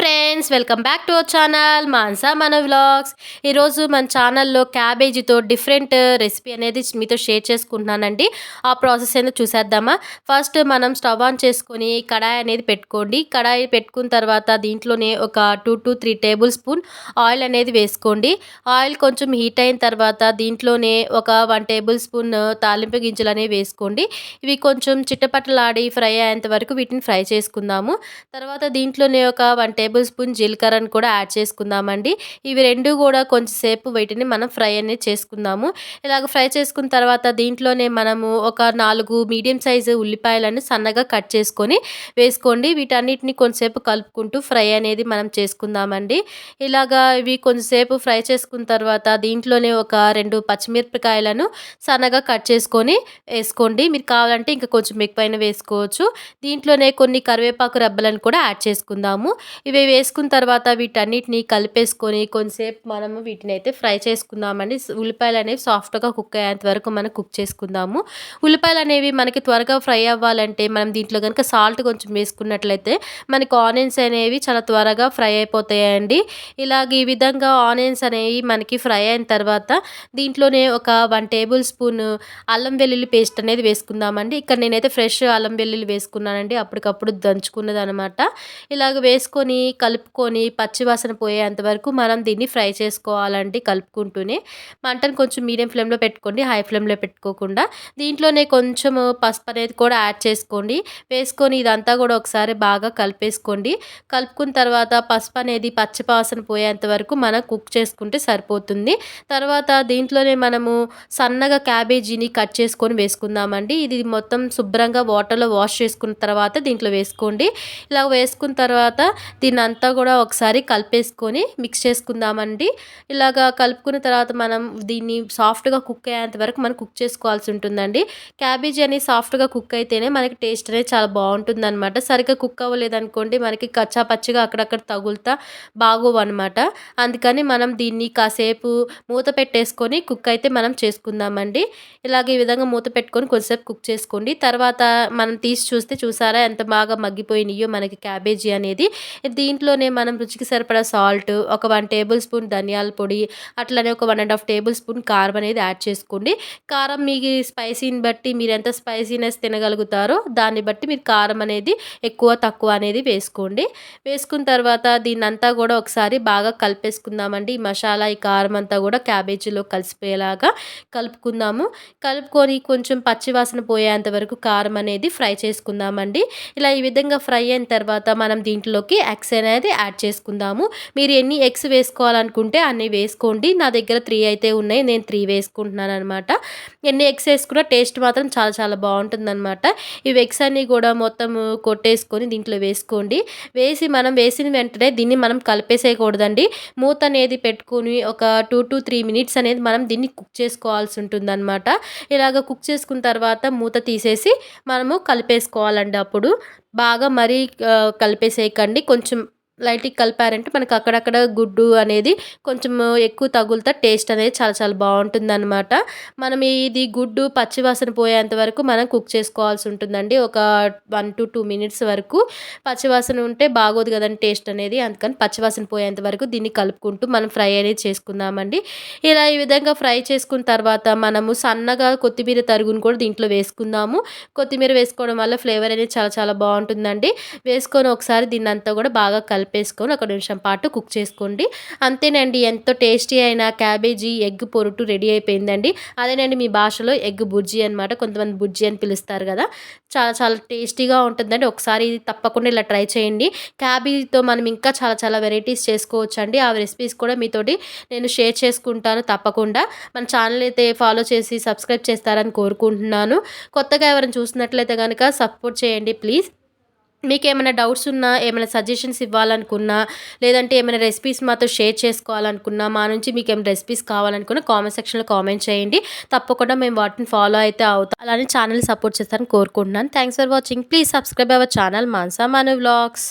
Friends welcome back to our channel Mansa మన vlogs. ఈరోజు మన ఛానల్లో క్యాబేజీతో డిఫరెంట్ రెసిపీ అనేది మీతో షేర్ చేసుకుంటున్నానండి. ఆ ప్రాసెస్ ఏందో చూసేద్దామా? ఫస్ట్ మనం స్టవ్ ఆన్ చేసుకొని కడాయి అనేది పెట్టుకోండి. కడాయి పెట్టుకున్న తర్వాత దీంట్లోనే ఒక two to three tablespoon oil అనేది వేసుకోండి. ఆయిల్ కొంచెం హీట్ అయిన తర్వాత దీంట్లోనే ఒక వన్ టేబుల్ స్పూన్ తాలింపు గింజలు అనేవి వేసుకోండి. ఇవి కొంచెం చిట్టపట్టలాడి ఫ్రై అయ్యేంత వరకు వీటిని ఫ్రై చేసుకుందాము. తర్వాత దీంట్లోనే ఒక వన్ టేబుల్ టేబుల్ స్పూన్ జీలకర్రను కూడా యాడ్ చేసుకుందామండి. ఇవి రెండు కూడా కొంచెంసేపు వీటిని మనం ఫ్రై అనేది చేసుకుందాము. ఇలాగ ఫ్రై చేసుకున్న తర్వాత దీంట్లోనే మనము ఒక నాలుగు మీడియం సైజు ఉల్లిపాయలను సన్నగా కట్ చేసుకొని వేసుకోండి. వీటన్నిటిని కొంచెంసేపు కలుపుకుంటూ ఫ్రై అనేది మనం చేసుకుందామండి. ఇలాగా ఇవి కొంచెంసేపు ఫ్రై చేసుకున్న తర్వాత దీంట్లోనే ఒక రెండు పచ్చిమిరపకాయలను సన్నగా కట్ చేసుకొని వేసుకోండి. మీరు కావాలంటే ఇంకా కొంచెం ఎక్కువైన వేసుకోవచ్చు. దీంట్లోనే కొన్ని కరివేపాకు రబ్బలను కూడా యాడ్ చేసుకుందాము. ఇవి వేసుకున్న తర్వాత వీటన్నిటిని కలిపేసుకొని కొంతసేపు మనము వీటిని అయితే ఫ్రై చేసుకుందామండి. ఉల్లిపాయలు అనేవి సాఫ్ట్గా కుక్ అయ్యేంత వరకు మనం కుక్ చేసుకుందాము. ఉల్లిపాయలు అనేవి మనకి త్వరగా ఫ్రై అవ్వాలంటే మనం దీంట్లో కనుక సాల్ట్ కొంచెం వేసుకున్నట్లయితే మనకి ఆనియన్స్ అనేవి చాలా త్వరగా ఫ్రై అయిపోతాయండి. ఇలాగ ఈ విధంగా ఆనియన్స్ అనేవి మనకి ఫ్రై అయిన తర్వాత దీంట్లోనే ఒక వన్ టేబుల్ స్పూన్ అల్లం వెల్లుల్లి పేస్ట్ అనేది వేసుకుందామండి. ఇక్కడ నేనైతే ఫ్రెష్ అల్లం వెల్లుల్లి వేసుకున్నానండి. అప్పటికప్పుడు దంచుకున్నది అనమాట ఇలాగ వేసుకొని కలుపుకొని పచ్చివాసన పోయేంత వరకు మనం దీన్ని ఫ్రై చేసుకోవాలండి కలుపుకుంటూనే. మంటను కొంచెం మీడియం ఫ్లేమ్లో పెట్టుకోండి హై ఫ్లేమ్లో పెట్టుకోకుండా. దీంట్లోనే కొంచెం పసుపు అనేది కూడా యాడ్ చేసుకోండి. వేసుకొని ఇదంతా కూడా ఒకసారి బాగా కలిపేసుకోండి. కలుపుకున్న తర్వాత పసుపు అనేది పచ్చివాసన పోయేంత వరకు మనం కుక్ చేసుకుంటే సరిపోతుంది. తర్వాత దీంట్లోనే మనము సన్నగా క్యాబేజీని కట్ చేసుకొని వేసుకుందామండి. ఇది మొత్తం శుభ్రంగా వాటర్లో వాష్ చేసుకున్న తర్వాత దీంట్లో వేసుకోండి. ఇలా వేసుకున్న తర్వాత దీన్ని అంతా కూడా ఒకసారి కలిపేసుకొని మిక్స్ చేసుకుందామండి. ఇలాగా కలుపుకున్న తర్వాత మనం దీన్ని సాఫ్ట్గా కుక్ అయ్యేంత వరకు మనం కుక్ చేసుకోవాల్సి ఉంటుందండి. క్యాబేజీ అనేది సాఫ్ట్గా కుక్ అయితేనే మనకి టేస్ట్ అనేది చాలా బాగుంటుంది అనమాట సరిగ్గా కుక్ అవ్వలేదనుకోండి మనకి కచ్చా పచ్చిగా అక్కడక్కడ తగులుతా బాగోవు అనమాట అందుకని మనం దీన్ని కాసేపు మూత పెట్టేసుకొని కుక్ అయితే మనం చేసుకుందామండి. ఇలాగ ఈ విధంగా మూత పెట్టుకొని కొద్దిసేపు కుక్ చేసుకోండి. తర్వాత మనం తీసి చూస్తే చూసారా ఎంత బాగా మగ్గిపోయినాయో మనకి క్యాబేజీ అనేది. దీంట్లోనే మనం రుచికి సరిపడా సాల్ట్ ఒక వన్ టేబుల్ స్పూన్ ధనియాల పొడి అట్లనే ఒక one and half tablespoon కారం అనేది యాడ్ చేసుకోండి. కారం మీకు స్పైసీని బట్టి మీరు ఎంత స్పైసీనెస్ తినగలుగుతారో దాన్ని బట్టి మీరు కారం అనేది ఎక్కువ తక్కువ అనేది వేసుకోండి. వేసుకున్న తర్వాత దీన్ని అంతా కూడా ఒకసారి బాగా కలిపేసుకుందామండి. ఈ మసాలా ఈ కారం అంతా కూడా క్యాబేజీలో కలిసిపోయేలాగా కలుపుకుందాము. కలుపుకొని కొంచెం పచ్చివాసన పోయేంత వరకు కారం అనేది ఫ్రై చేసుకుందామండి. ఇలా ఈ విధంగా ఫ్రై అయిన తర్వాత మనం దీంట్లోకి ఎక్స్ ఎగ్స్ అనేది యాడ్ చేసుకుందాము. మీరు ఎన్ని ఎగ్స్ వేసుకోవాలనుకుంటే అన్ని వేసుకోండి. నా దగ్గర త్రీ అయితే ఉన్నాయి. నేను త్రీ వేసుకుంటున్నాను అనమాట ఎన్ని ఎగ్స్ వేసుకున్నా టేస్ట్ మాత్రం చాలా చాలా బాగుంటుందన్నమాట. ఈ ఎగ్స్ అన్నీ కూడా మొత్తం కొట్టేసుకొని దీంట్లో వేసుకోండి. వేసి మనం వేసిన వెంటనే దీన్ని మనం కలిపేసేయకూడదండి. మూత అనేది పెట్టుకుని ఒక టూ టు త్రీ మినిట్స్ అనేది మనం దీన్ని కుక్ చేసుకోవాల్సి ఉంటుందన్నమాట. ఇలాగ కుక్ చేసుకున్న తర్వాత మూత తీసేసి మనము కలిపేసుకోవాలండి అప్పుడు. బాగా మరీ కలిపేసేయకండి. కొంచెం లైట్గా కలిపారంటే మనకు అక్కడక్కడ గుడ్డు అనేది కొంచెం ఎక్కువ తగులుతా టేస్ట్ అనేది చాలా చాలా బాగుంటుంది అనమాట మనం ఇది గుడ్డు పచ్చివాసన పోయేంత వరకు మనం కుక్ చేసుకోవాల్సి ఉంటుందండి. ఒక వన్ టు టూ మినిట్స్ వరకు పచ్చివాసన ఉంటే బాగోదు కదండి టేస్ట్ అనేది. అందుకని పచ్చివాసన పోయేంత వరకు దీన్ని కలుపుకుంటూ మనం ఫ్రై అనేది చేసుకుందామండి. ఇలా ఈ విధంగా ఫ్రై చేసుకున్న తర్వాత మనము సన్నగా కొత్తిమీర తరుగును కూడా దీంట్లో వేసుకుందాము. కొత్తిమీర వేసుకోవడం వల్ల ఫ్లేవర్ అనేది చాలా చాలా బాగుంటుందండి. వేసుకొని ఒకసారి దీన్ని అంతా కూడా బాగా కలిపి కలిపేసుకొని ఒక నిమిషం పాటు కుక్ చేసుకోండి. అంతేనండి ఎంతో టేస్టీ అయిన క్యాబేజీ ఎగ్ పొరుటు రెడీ అయిపోయిందండి. అదేనండి మీ భాషలో ఎగ్ బుజ్జి అనమాట కొంతమంది బుజ్జి అని పిలుస్తారు కదా. చాలా చాలా టేస్టీగా ఉంటుందండి. ఒకసారి తప్పకుండా ఇలా ట్రై చేయండి. క్యాబేజీతో మనం ఇంకా చాలా చాలా వెరైటీస్ చేసుకోవచ్చు అండి ఆ రెసిపీస్ కూడా మీతోటి నేను షేర్ చేసుకుంటాను తప్పకుండా. మన ఛానల్ అయితే ఫాలో చేసి సబ్స్క్రైబ్ చేస్తారని కోరుకుంటున్నాను. కొత్తగా ఎవరైనా చూసినట్లయితే కనుక సపోర్ట్ చేయండి ప్లీజ్. మీకు ఏమైనా డౌట్స్ ఉన్నా ఏమైనా సజెషన్స్ ఇవ్వాలనుకున్నా లేదంటే ఏమైనా రెసిపీస్ మాతో షేర్ చేసుకోవాలనుకున్నా మా నుంచి మీకు ఏమైనా రెసిపీస్ కావాలనుకున్నా కామెంట్ సెక్షన్లో కామెంట్ చేయండి. తప్పకుండా మేము వాటిని ఫాలో అయితే అవుతాం. అలానే ఛానల్ సపోర్ట్ చేస్తారని కోరుకుంటున్నాను. Thanks for watching please subscribe our channel Mansa Manu vlogs